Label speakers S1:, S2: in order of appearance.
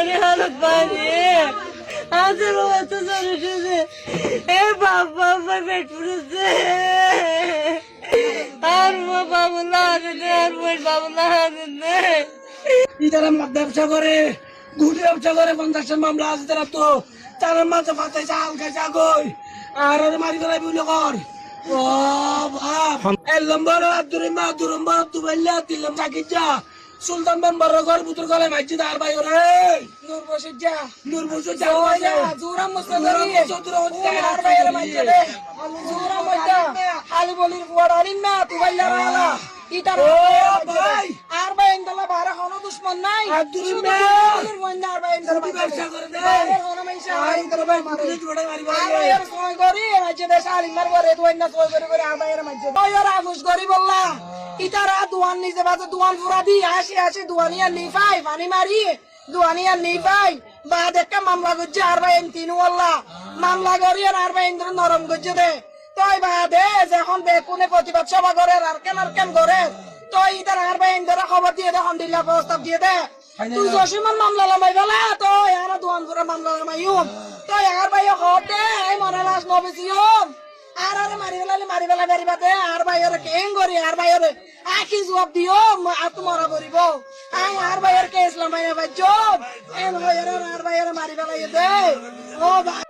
S1: আরে হালত পানি আজ বাবা বাবা, পেট ফুটেছে আর বাবুলা হাতে আর বাবুলা হাতে
S2: মদ ব্যবসা করে মামলা আছে তারা তো। তারা মাঝে ফাতে চাল খাই চাগই আর ওরে মারি ফেলাই বুঝলে কর। ও বাপ। এক নম্বর দুই মা দু নম্বর যা। সুলতান মেম্বার ঘর বুতুর গলে মাইজি আর ভাই ওরে। নূর বসে যা। নূর বসে যা জোরা মুস্তা করি জোরা মুস্তা আর ভাই ওরে মাইজি রে জোরা মুস্তা আলী বলির কুয়াড়ানি না তু বললে রালা ইটা ও ভাই আর ভাই ইন্দলা বারে কোনো দুশ্মন নাই দে ইতারা দুয়ান নিজে বাজে দুয়ান ফুরা দি আসি আসি দুয়ানিয়া নি পাই পানি মারি দুয়ানিয়া নি পাই বাদ একটা মামলা করছে আর ভাই তিন ওয়াল্লা মামলা করি আর ভাই ইন্দ্র নরম করছে দে তই বাদে যখন বেকুনে প্রতিবাদ সভা করে আর কেন আর কেন করে তই ইতার আর ভাই ইন্দ্র খবর দিয়ে দে হন্ডিল্লা প্রস্তাব দিয়ে দে। তুই জসিমান মামলা লামাই গেলা তই আর দুয়ান ফুরা মামলা লামাই তই আর ভাই খবর দে এই মনে লাশ নবেছিও আর আরে মারি ফেলালে মারি ফেলা বেরি বাদে আর ভাইয়ের কেং করি আর ভাইয়ের আখি জবাব দিও আর তোমারা করিব। আই আর ভাইয়ের কে ইসলাম ভাইয়ের ভাই জব এন ভাইয়ের আর ভাইয়ের মারি ফেলাই দে। ও ভাই।